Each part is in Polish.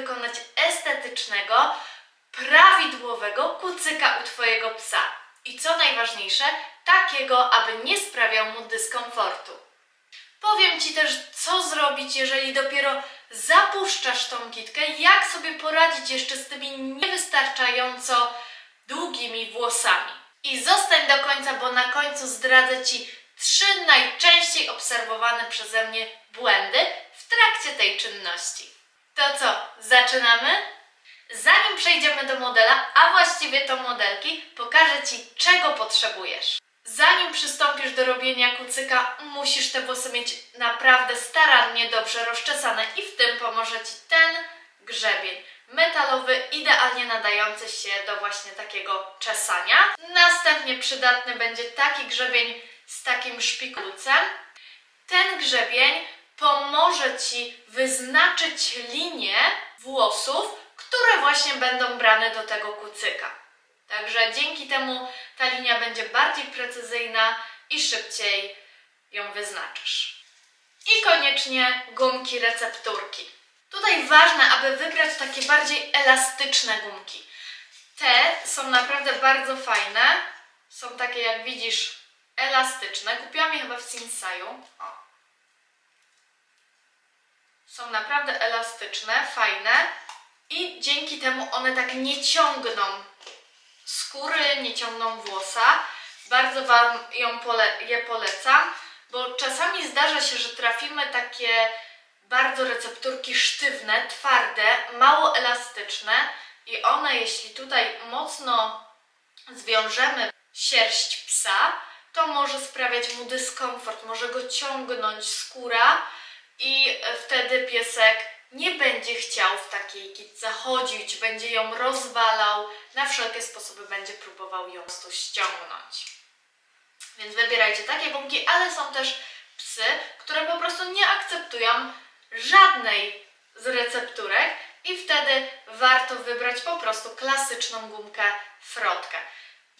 wykonać estetycznego, prawidłowego kucyka u Twojego psa. I co najważniejsze, takiego, aby nie sprawiał mu dyskomfortu. Powiem Ci też, co zrobić, jeżeli dopiero zapuszczasz tą kitkę, jak sobie poradzić jeszcze z tymi niewystarczająco długimi włosami. I zostań do końca, bo na końcu zdradzę Ci trzy najczęściej obserwowane przeze mnie błędy w trakcie tej czynności. To co, zaczynamy? Zanim przejdziemy do modela, a właściwie to modelki, pokażę Ci, czego potrzebujesz. Zanim przystąpisz do robienia kucyka, musisz te włosy mieć naprawdę starannie dobrze rozczesane i w tym pomoże Ci ten grzebień metalowy, idealnie nadający się do właśnie takiego czesania. Następnie przydatny będzie taki grzebień z takim szpikulcem. Ten grzebień pomoże Ci wyznaczyć linię włosów, które właśnie będą brane do tego kucyka. Także dzięki temu ta linia będzie bardziej precyzyjna i szybciej ją wyznaczysz. I koniecznie gumki recepturki. Tutaj ważne, aby wybrać takie bardziej elastyczne gumki. Te są naprawdę bardzo fajne. Są takie, jak widzisz, elastyczne. Kupiłam je chyba w Sinsaju. O. Są naprawdę elastyczne, fajne i dzięki temu one tak nie ciągną skóry, nie ciągną włosa. Bardzo Wam ją pole- je polecam, bo czasami zdarza się, że trafimy takie bardzo recepturki sztywne, twarde, mało elastyczne i one, jeśli tutaj mocno zwiążemy sierść psa, to może sprawiać mu dyskomfort, może go ciągnąć skóra i wtedy piesek nie będzie chciał w takiej kitce chodzić, będzie ją rozwalał, na wszelkie sposoby będzie próbował ją prostu ściągnąć. Więc wybierajcie takie gumki, ale są też psy, które po prostu nie akceptują żadnej z recepturek i wtedy warto wybrać po prostu klasyczną gumkę frotkę.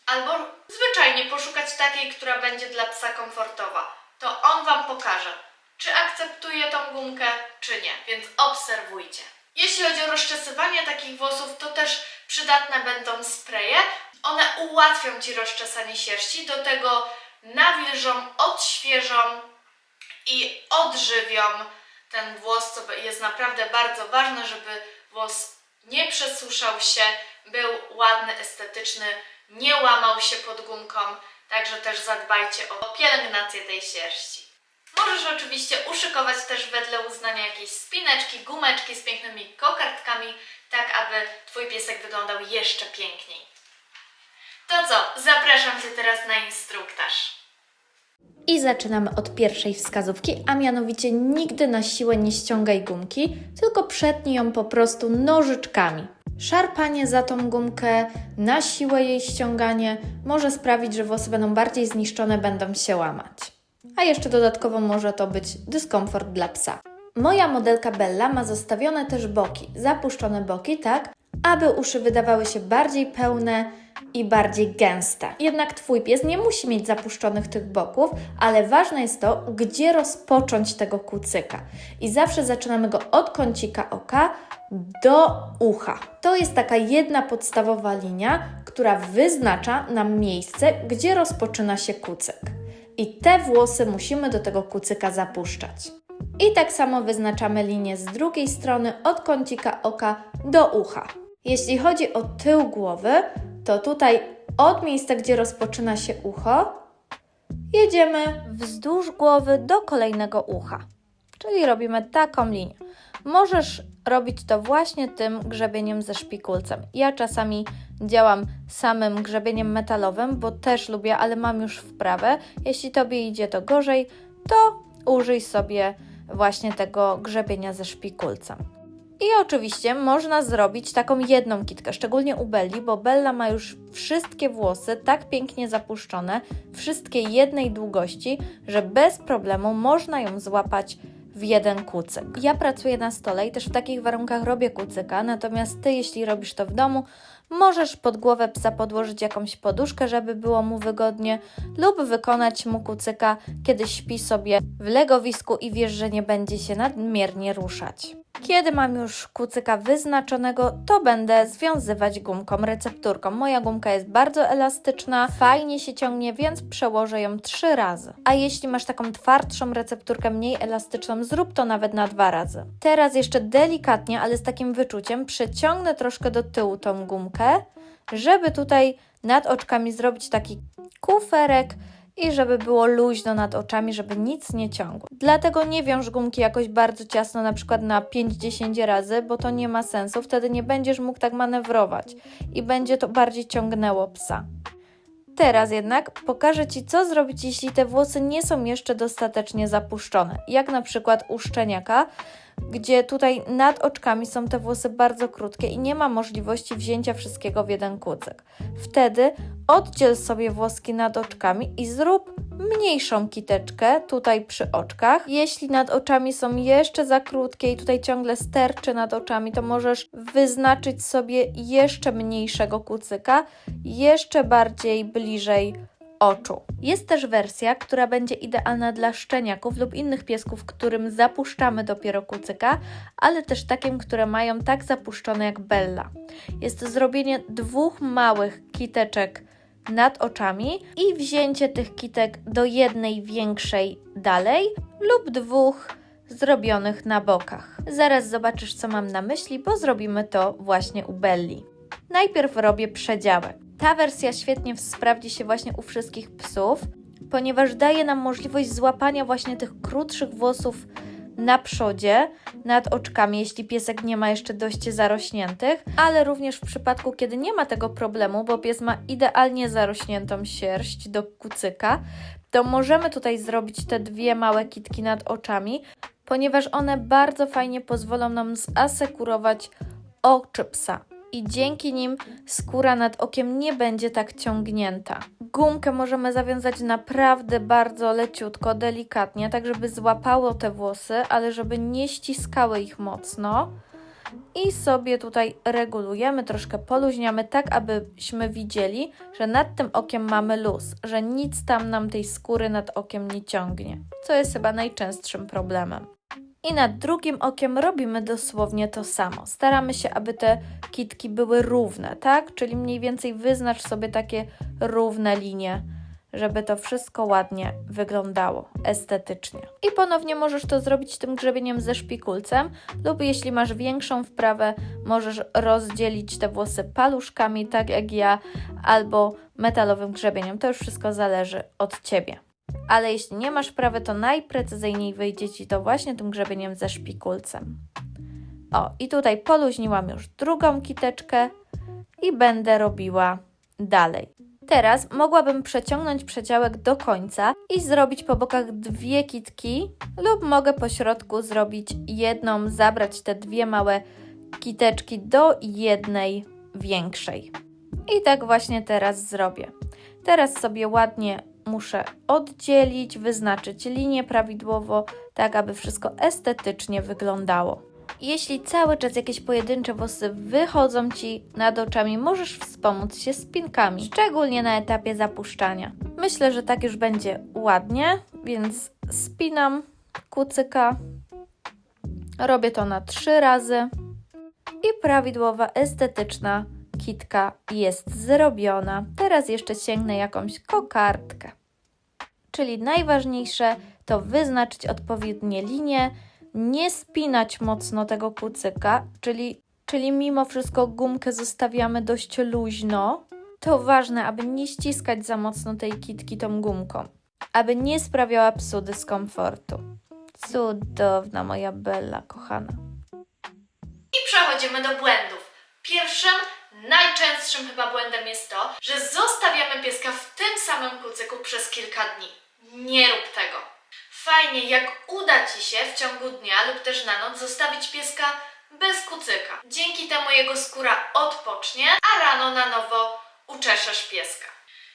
Albo zwyczajnie poszukać takiej, która będzie dla psa komfortowa. To on Wam pokaże, czy akceptuje tą gumkę, czy nie, więc obserwujcie. Jeśli chodzi o rozczesywanie takich włosów, to też przydatne będą spreje. One ułatwią Ci rozczesanie sierści, do tego nawilżą, odświeżą i odżywią ten włos, co jest naprawdę bardzo ważne, żeby włos nie przesuszał się, był ładny, estetyczny, nie łamał się pod gumką, także też zadbajcie o pielęgnację tej sierści. Możesz oczywiście uszykować też wedle uznania jakieś spineczki, gumeczki z pięknymi kokardkami, tak aby Twój piesek wyglądał jeszcze piękniej. To co, zapraszam Cię teraz na instruktaż. I zaczynamy od pierwszej wskazówki, a mianowicie nigdy na siłę nie ściągaj gumki, tylko przetnij ją po prostu nożyczkami. Szarpanie za tą gumkę, na siłę jej ściąganie może sprawić, że włosy będą bardziej zniszczone, będą się łamać. A jeszcze dodatkowo może to być dyskomfort dla psa. Moja modelka Bella ma zostawione też boki, zapuszczone boki, tak, aby uszy wydawały się bardziej pełne i bardziej gęste. Jednak Twój pies nie musi mieć zapuszczonych tych boków, ale ważne jest to, gdzie rozpocząć tego kucyka. I zawsze zaczynamy go od kącika oka do ucha. To jest taka jedna podstawowa linia, która wyznacza nam miejsce, gdzie rozpoczyna się kucyk. I te włosy musimy do tego kucyka zapuszczać. I tak samo wyznaczamy linię z drugiej strony od kącika oka do ucha. Jeśli chodzi o tył głowy, to tutaj od miejsca, gdzie rozpoczyna się ucho, jedziemy wzdłuż głowy do kolejnego ucha. Czyli robimy taką linię. Możesz robić to właśnie tym grzebieniem ze szpikulcem. Ja czasami działam samym grzebieniem metalowym, bo też lubię, ale mam już wprawę. Jeśli Tobie idzie to gorzej, to użyj sobie właśnie tego grzebienia ze szpikulcem. I oczywiście można zrobić taką jedną kitkę, szczególnie u Belli, bo Bella ma już wszystkie włosy tak pięknie zapuszczone, wszystkie jednej długości, że bez problemu można ją złapać w jeden kucyk. Ja pracuję na stole i też w takich warunkach robię kucyka, natomiast Ty, jeśli robisz to w domu, możesz pod głowę psa podłożyć jakąś poduszkę, żeby było mu wygodnie, lub wykonać mu kucyka, kiedy śpi sobie w legowisku i wiesz, że nie będzie się nadmiernie ruszać. Kiedy mam już kucyka wyznaczonego, to będę związywać gumką recepturką. Moja gumka jest bardzo elastyczna, fajnie się ciągnie, więc przełożę ją trzy razy. A jeśli masz taką twardszą recepturkę, mniej elastyczną, zrób to nawet na dwa razy. Teraz jeszcze delikatnie, ale z takim wyczuciem, przeciągnę troszkę do tyłu tą gumkę, żeby tutaj nad oczkami zrobić taki kuferek i żeby było luźno nad oczami, żeby nic nie ciągło. Dlatego nie wiąż gumki jakoś bardzo ciasno, na przykład na 5-10 razy, bo to nie ma sensu. Wtedy nie będziesz mógł tak manewrować i będzie to bardziej ciągnęło psa. Teraz jednak pokażę Ci, co zrobić, jeśli te włosy nie są jeszcze dostatecznie zapuszczone. Jak na przykład u szczeniaka, gdzie tutaj nad oczkami są te włosy bardzo krótkie i nie ma możliwości wzięcia wszystkiego w jeden kucyk. Wtedy oddziel sobie włoski nad oczkami i zrób mniejszą kiteczkę tutaj przy oczkach. Jeśli nad oczami są jeszcze za krótkie i tutaj ciągle sterczy nad oczami, to możesz wyznaczyć sobie jeszcze mniejszego kucyka, jeszcze bardziej bliżej oczu. Jest też wersja, która będzie idealna dla szczeniaków lub innych piesków, którym zapuszczamy dopiero kucyka, ale też takim, które mają tak zapuszczone jak Bella. Jest to zrobienie dwóch małych kiteczek nad oczami i wzięcie tych kitek do jednej większej dalej lub dwóch zrobionych na bokach. Zaraz zobaczysz, co mam na myśli, bo zrobimy to właśnie u Belli. Najpierw robię przedziałek. Ta wersja świetnie sprawdzi się właśnie u wszystkich psów, ponieważ daje nam możliwość złapania właśnie tych krótszych włosów na przodzie, nad oczkami, jeśli piesek nie ma jeszcze dość zarośniętych, ale również w przypadku, kiedy nie ma tego problemu, bo pies ma idealnie zarośniętą sierść do kucyka, to możemy tutaj zrobić te dwie małe kitki nad oczami, ponieważ one bardzo fajnie pozwolą nam zasekurować oczy psa. I dzięki nim skóra nad okiem nie będzie tak ciągnięta. Gumkę możemy zawiązać naprawdę bardzo leciutko, delikatnie, tak żeby złapało te włosy, ale żeby nie ściskały ich mocno. I sobie tutaj regulujemy, troszkę poluźniamy, tak abyśmy widzieli, że nad tym okiem mamy luz, że nic tam nam tej skóry nad okiem nie ciągnie, co jest chyba najczęstszym problemem. I nad drugim okiem robimy dosłownie to samo. Staramy się, aby te kitki były równe, tak? Czyli mniej więcej wyznacz sobie takie równe linie, żeby to wszystko ładnie wyglądało estetycznie. I ponownie możesz to zrobić tym grzebieniem ze szpikulcem, lub jeśli masz większą wprawę, możesz rozdzielić te włosy paluszkami, tak jak ja, albo metalowym grzebieniem. To już wszystko zależy od ciebie. Ale jeśli nie masz prawy, to najprecyzyjniej wyjdzie Ci to właśnie tym grzebieniem ze szpikulcem. O, i tutaj poluźniłam już drugą kiteczkę i będę robiła dalej. Teraz mogłabym przeciągnąć przedziałek do końca i zrobić po bokach dwie kitki, lub mogę po środku zrobić jedną, zabrać te dwie małe kiteczki do jednej większej. I tak właśnie teraz zrobię. Teraz sobie ładnie muszę oddzielić, wyznaczyć linię prawidłowo, tak aby wszystko estetycznie wyglądało. Jeśli cały czas jakieś pojedyncze włosy wychodzą Ci nad oczami, możesz wspomóc się spinkami, szczególnie na etapie zapuszczania. Myślę, że tak już będzie ładnie, więc spinam kucyka. Robię to na trzy razy i prawidłowa, estetyczna kitka jest zrobiona. Teraz jeszcze sięgnę jakąś kokardkę. Czyli najważniejsze to wyznaczyć odpowiednie linie, nie spinać mocno tego kucyka, czyli, czyli mimo wszystko gumkę zostawiamy dość luźno. To ważne, aby nie ściskać za mocno tej kitki tą gumką, aby nie sprawiała psu dyskomfortu. Cudowna moja Bella, kochana. I przechodzimy do błędów. Pierwszym, najczęstszym chyba błędem jest to, że zostawiamy pieska w tym samym kucyku przez kilka dni. Nie rób tego. Fajnie, jak uda Ci się w ciągu dnia lub też na noc zostawić pieska bez kucyka. Dzięki temu jego skóra odpocznie, a rano na nowo uczeszesz pieska.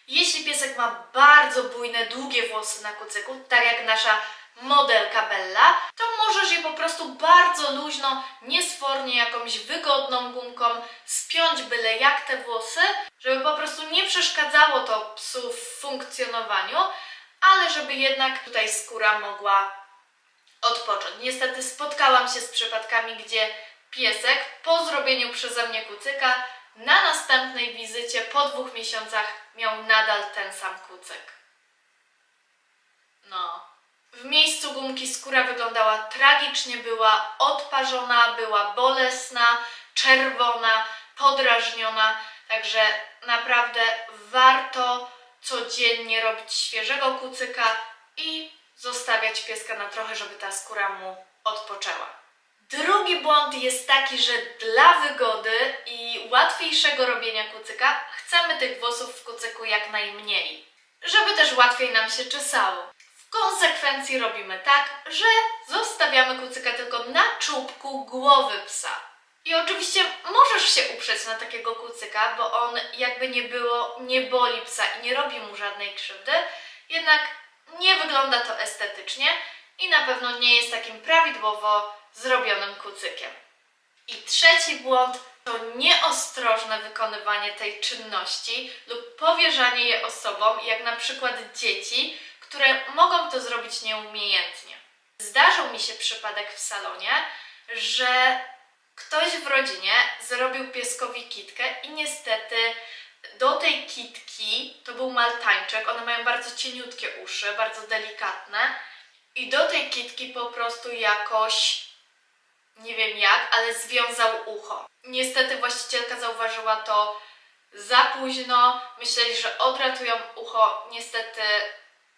Jeśli piesek ma bardzo bujne, długie włosy na kucyku, tak jak nasza modelka Bella, to możesz je po prostu bardzo luźno, niesfornie, jakąś wygodną gumką spiąć byle jak te włosy, żeby po prostu nie przeszkadzało to psu w funkcjonowaniu, ale żeby jednak tutaj skóra mogła odpocząć. Niestety spotkałam się z przypadkami, gdzie piesek po zrobieniu przeze mnie kucyka na następnej wizycie po dwóch miesiącach miał nadal ten sam kucyk. No. W miejscu gumki skóra wyglądała tragicznie, była odparzona, była bolesna, czerwona, podrażniona, także naprawdę warto codziennie robić świeżego kucyka i zostawiać pieska na trochę, żeby ta skóra mu odpoczęła. Drugi błąd jest taki, że dla wygody i łatwiejszego robienia kucyka chcemy tych włosów w kucyku jak najmniej, żeby też łatwiej nam się czesało. W konsekwencji robimy tak, że zostawiamy kucyka tylko na czubku głowy psa. I oczywiście możesz się uprzeć na takiego kucyka, bo on jakby nie było, nie boli psa i nie robi mu żadnej krzywdy, jednak nie wygląda to estetycznie i na pewno nie jest takim prawidłowo zrobionym kucykiem. I trzeci błąd to nieostrożne wykonywanie tej czynności lub powierzanie je osobom, jak na przykład dzieci, które mogą to zrobić nieumiejętnie. Zdarzył mi się przypadek w salonie, że ktoś w rodzinie zrobił pieskowi kitkę i niestety do tej kitki, to był maltańczyk, one mają bardzo cieniutkie uszy, bardzo delikatne i do tej kitki po prostu jakoś, nie wiem jak, ale związał ucho. Niestety właścicielka zauważyła to za późno, myśleli, że odratują ucho, niestety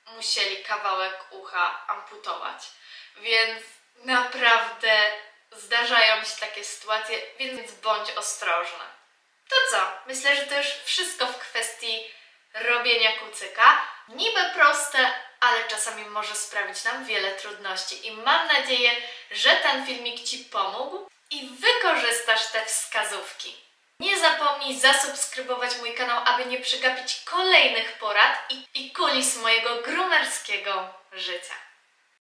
musieli kawałek ucha amputować. Więc naprawdę zdarzają się takie sytuacje, więc bądź ostrożna. To co? Myślę, że to już wszystko w kwestii robienia kucyka. Niby proste, ale czasami może sprawić nam wiele trudności. I mam nadzieję, że ten filmik Ci pomógł i wykorzystasz te wskazówki. Nie zapomnij zasubskrybować mój kanał, aby nie przegapić kolejnych porad i, i kulis mojego grumerskiego życia.